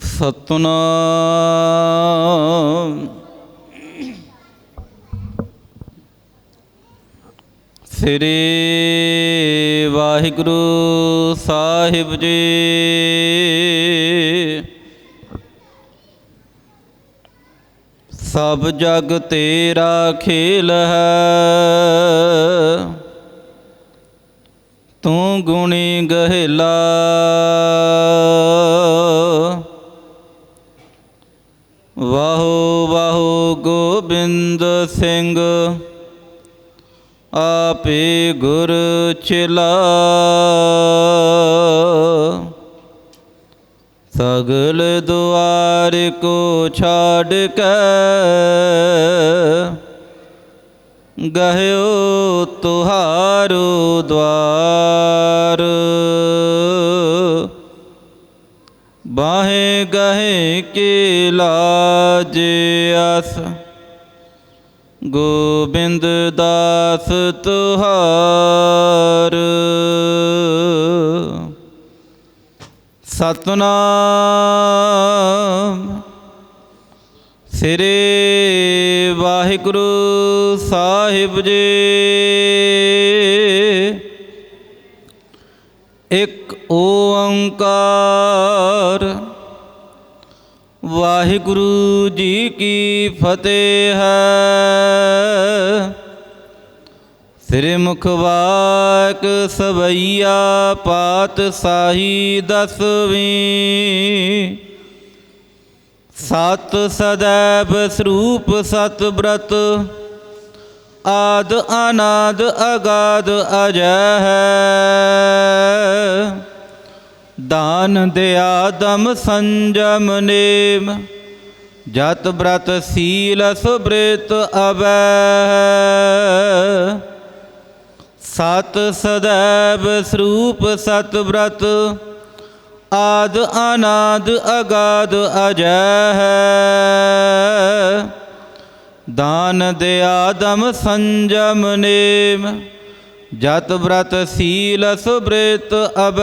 ਸਤਨਾਮ। ਸ੍ਰੀ ਵਾਹਿਗੁਰੂ ਸਾਹਿਬ ਜੀ। ਸਭ ਜਗ ਤੇਰਾ ਖੇਲ ਹੈ। ਤੂੰ ਗੁਣੀ ਗ ਵਾਹੋ ਵਾਹੋ ਗੋਬਿੰਦ ਸਿੰਘ, ਆਪੇ ਗੁਰ ਚਿਲਾ। ਸਗਲ ਦੁਆਰ ਕੋ ਛਾੜ ਕੇ, ਗਹਿਓ ਤੁਹਾਰੋ ਦਵਾਰ। ਬਾਹੇ ਗਹੇ ਕੇ ਲਾਜ ਅਸ ਗੋਬਿੰਦ ਦਾਸ ਤੁਹਾਰ। ਸਤਨਾਮ। ਸ੍ਰੀ ਵਾਹਿਗੁਰੂ ਸਾਹਿਬ ਜੀ। ਇੱਕ ਓੰਕਾਰ ਵਾਹਿਗੁਰੂ ਜੀ ਕੀ ਫਤਿਹ ਹੈ। ਸ੍ਰੀ ਮੁਖਵਾਕ ਸਵਈਆ ਪਾਤ ਸਾਹੀ ਦਸਵੀਂ। ਸਤ ਸਦੈਵ ਸਰੂਪ ਸਤ ਬ੍ਰਤ, ਆਦ ਅਨਾਦ ਅਗਾਦ ਅਜੈ ਹੈ। ਦਾਨ ਦਿਆ ਦਮ ਸੰਜਮ ਨੇਮ, ਜਤ ਬ੍ਰਤ ਸੀਲ ਸੁਬ੍ਰਿਤ ਅਬੈ ਸਤ ਸਦੈਵ ਸਰੂਪ ਸਤ ਬ੍ਰਤ, ਆਦ ਅਨਾਦ ਅਗਾਦ ਅਜੈ। ਹੈ ਦਾਨ ਦਿਆ ਦਮ ਸੰਜਮ ਨੇਮ ਜਤ ਬ੍ਰਤ ਸੀਲ ਸੁਬ੍ਰਿਤ ਅਬੈ।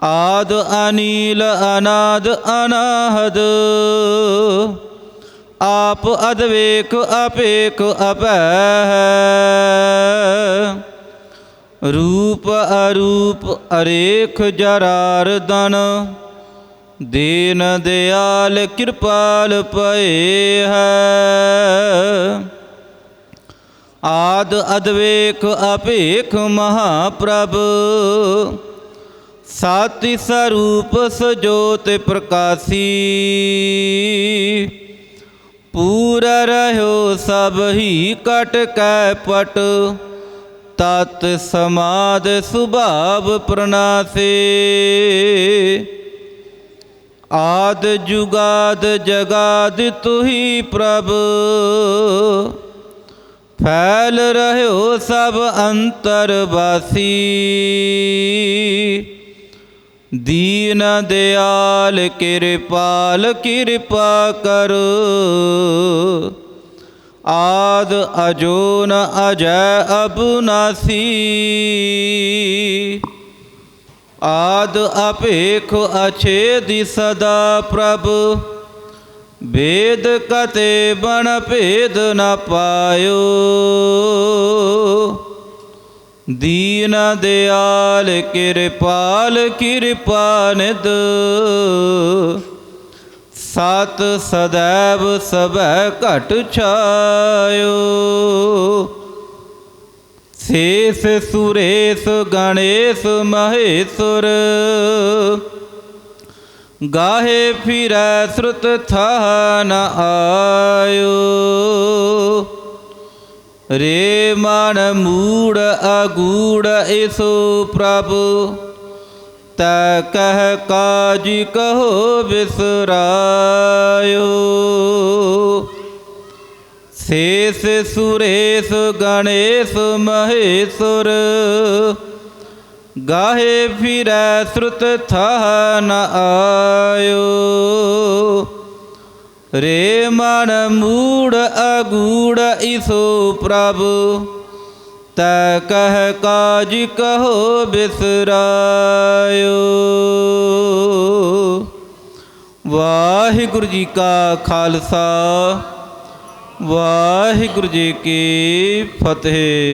ਆਦ ਅਨੀਲ ਅਨਾਦ ਅਨਾਹਦ। ਆਪ ਅਦਵੇਕ ਅਪੇਕ ਅਪੈ। ਰੂਪ ਅਰੂਪ ਅਰੇਖ ਜਰਾਰਦਨ ਦੀਨ ਦਿਆਲ ਕਿਰਪਾਲ ਪਏ ਹੈ। ਆਦ ਅਦਵੇਕ ਅਪੇਖ ਮਹਾਪ੍ਰਭ। ਸਾਤੀ ਸਰੂਪ ਸਜੋਤ ਪ੍ਰਕਾਸੀ। ਪੂਰ ਰਹਿਓ ਸਭ ਹੀ ਕਟ ਕੈ ਪਟ। ਤਤ ਸਮਾਦ ਸੁਭਾਵ ਪ੍ਰਣਾਸੇ। ਆਦ ਜੁਗਾਦ ਜਗਾਦ ਤੁਹੀ ਪ੍ਰਭ। ਫੈਲ ਰਹਿਓ ਸਭ ਅੰਤਰ ਵਾਸੀ। ਦੀਨ ਦਿਆਲ ਕਿਰਪਾਲ, ਕਿਰਪਾ ਕਰ। ਆਦ ਅਜੋਨ ਅਜੈ ਅਬੁਨਾਸੀ। ਆਦ ਅਪੇਖ ਅਛੇਦਿ ਸਦਾ ਪ੍ਰਭ। ਵੇਦ ਕਤੇ ਬਣ ਭੇਦ ਨ ਪਾਇਓ। ਦੀਨ ਦਿਆਲ ਕਿਰਪਾਲ ਕਿਰਪਾ ਨਿਦ ਸਤ ਸदैव ਸਭੈ ਘਟ ਛਾਇਓ। ਸੇਸ ਸੁਰੇਸ ਗਣੇਸ਼ ਮਹੇਸ਼ੁਰ। ਗਾਹੇ ਫਿਰੈ ਸ੍ਰੁਤ ਥਾ ਨ ਆਇਓ। ਰੇ ਮਨ ਮੂੜ ਅਗੂੜ ਇਸੋ ਪ੍ਰਭ, ਤੈ ਕਹਿ ਕਾਜ ਕਹੋ ਬਿਸਰਾਇਓ। ਸੇਸ ਸੁਰੇਸ ਗਣੇਸ਼ ਮਹੇਸ਼ੁਰ ਗਾਹੇ ਫਿਰੈ ਸ੍ਰੁਤ ਥਾ ਨ ਆਇਓ। ਰੇ ਮਨ ਮੂੜ ਅਗੂੜ ਇਸੋ ਪ੍ਰਭ, ਤੈ ਕਹਿ ਕਾਜ ਕਹੋ ਬਿਸਰਾਇਓ। ਵਾਹਿਗੁਰੂ ਜੀ ਕਾ ਖਾਲਸਾ, ਵਾਹਿਗੁਰੂ ਜੀ ਕੀ ਫਤਿਹ।